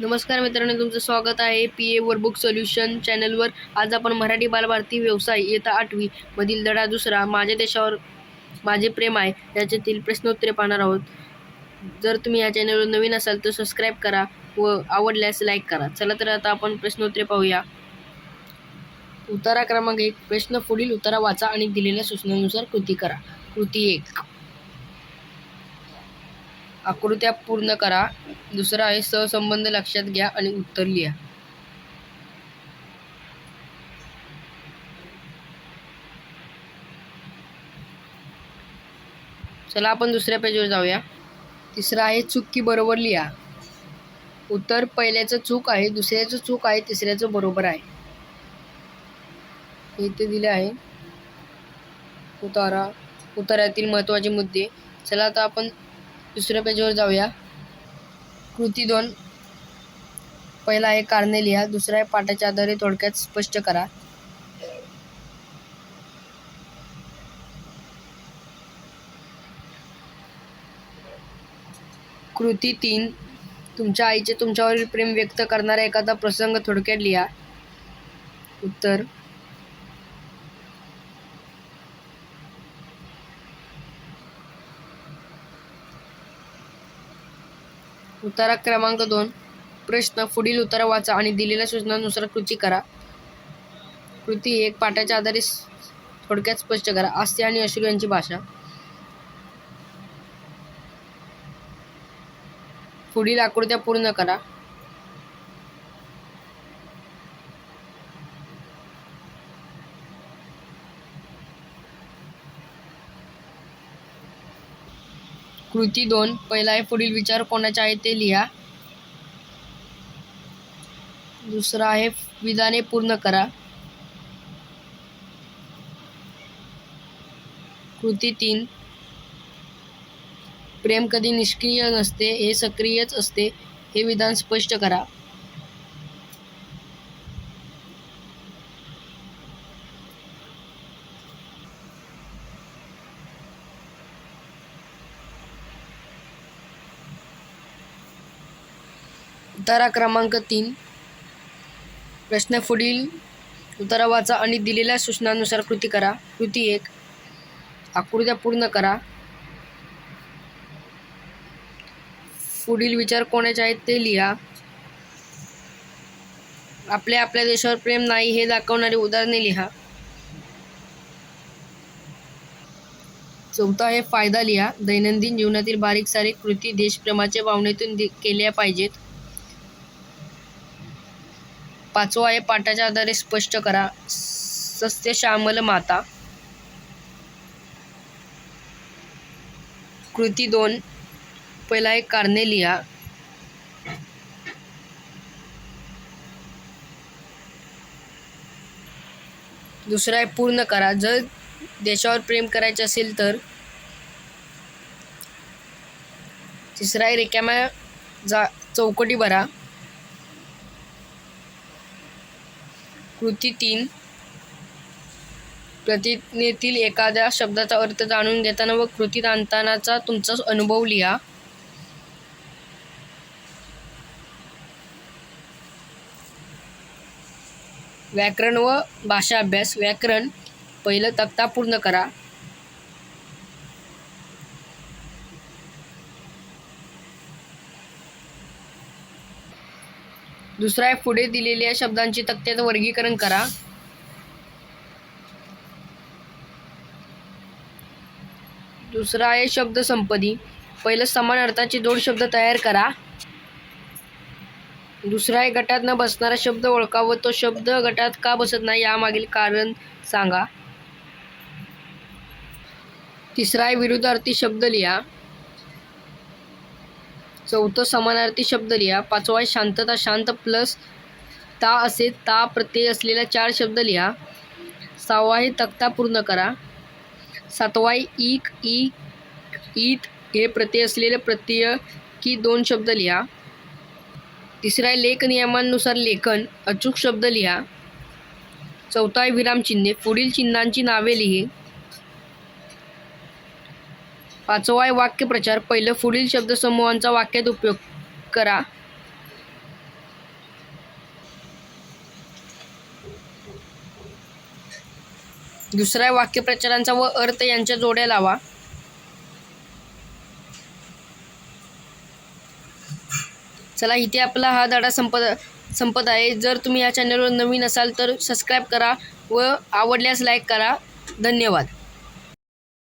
नमस्कार मित्रांनो तुमचं स्वागत आहे पी ए बुक सोल्युशन चॅनलवर आज आपण मराठी बालभारती व्यवसाय येता आठवी मधील धडा दुसरा माझ्या देशावर माझे प्रेम आहे याच्यातील प्रश्नोत्तरे पाहणार आहोत. जर तुम्ही या चॅनलवर नवीन असाल तर सबस्क्राईब करा व आवडल्यास लाईक करा. चला तर आता आपण प्रश्नोत्तरे पाहूया. उतारा क्रमांक एक प्रश्न पुढील उतारा वाचा आणि दिलेल्या सूचनांनुसार कृती करा. कृती एक. आकृत्या पूर्ण करा. दुसरा आहे सहसंबंध लक्षात घ्या आणि उत्तर लिहा. चला आपण दुसऱ्या पेजवर जाऊया. तिसरा आहे चूक की बरोबर लिहा. उत्तर पहिल्याचं चूक आहे दुसऱ्याचं चूक आहे तिसऱ्याचं बरोबर आहे. इथे दिले आहे. उतारा. उतारातील महत्त्वाचे मुद्दे. चला आता आपण दुसऱ्या पेजवर जाऊया. कृती दोन. पहिला आहे कारणे लिहा दुसरा आहे पाठाच्या आधारे थोडक्यात स्पष्ट करा. कृती तीन. तुमच्या आईचे तुमच्यावरील प्रेम व्यक्त करणारा एखादा प्रसंग थोडक्यात लिहा. उत्तर. उतारा क्रमांक दोन. प्रश्न पुढील उतारा वाचा आणि दिलेल्या सूचनांनुसार कृती करा. कृती एक पाठाच्या आधारे थोडक्यात स्पष्ट करा. आस्य आणि अश्रू यांची भाषा. पुढील आकृत्या पूर्ण करा. कृती दोन. पहिला आहे पुढील विचार कोणाचे आहे ते लिहा. दुसरा आहे विधाने पूर्ण करा. कृती तीन. प्रेम कधी निष्क्रिय नसते हे सक्रियच असते हे विधान स्पष्ट करा. उतारा क्रमांक तीन. प्रश्न पुढील. उतारा वाचा आणि दिलेल्या सूचनानुसार कृती करा. कृती एक. आकृत्या पूर्ण करा. पुढील विचार कोणाचे आहेत ते लिहा. आपल्या आपल्या देशावर प्रेम नाही हे दाखवणारी उदाहरणे लिहा. चौथा आहे फायदा लिहा. दैनंदिन जीवनातील बारीक सारीक कृती देशप्रेमाच्या भावनेतून दि- केल्या पाहिजेत. पाचवा आहे पाठाच्या आधारे स्पष्ट करा. सस्य श्यामल माता. कृती दोन. पहिला एक कारणे लिहा. दुसरा आहे पूर्ण करा. जर देशावर प्रेम करायचे असेल तर. तिसरा आहे रिकाम्या जा चौकटी भरा. कृती तीन. प्रतिज्ञेतील एखाद्या शब्दाचा अर्थ जाणून घेताना व कृतीत आणतानाचा तुमचा अनुभव लिहा. व्याकरण व भाषा अभ्यास. व्याकरण पहिलं तक्ता पूर्ण करा. दुसरा आहे पुढे दिलेल्या शब्दांची तक्त्यात वर्गीकरण करा. दुसरा आहे शब्द संपदी. पहिलं समान अर्थाचे दोन शब्द तयार करा. दुसरा आहे गटात न बसणारा शब्द ओळखा व तो शब्द गटात का बसत नाही यामागील कारण सांगा. तिसरा आहे विरुद्धार्थी शब्द लिहा. चौथं समानार्थी शब्द लिहा. पाचवा आहे शांतता शांत प्लस ता असे ता प्रत्यय असलेला चार शब्द लिहा. सहावा आहे तक्ता पूर्ण करा. सातवा आहे ईक ई ईत हे प्रत्यय असलेले प्रत्यय की दोन शब्द लिहा. तिसरा आहे लेख नियमांनुसार लेखन अचूक शब्द लिहा. चौथा आहे विरामचिन्हे पुढील चिन्हांची नावे लिहे. पाचवा आहे वाक्यप्रचार. पहिलं पुढील शब्दसमूहांचा वाक्यात उपयोग करा. दुसरा आहे वाक्यप्रचारांचा व अर्थ यांच्या जोड्या लावा. चला इथे आपला हा धडा संपत संपत आहे. जर तुम्ही या चॅनलवर नवीन असाल तर सबस्क्राईब करा व आवडल्यास लाईक करा. धन्यवाद.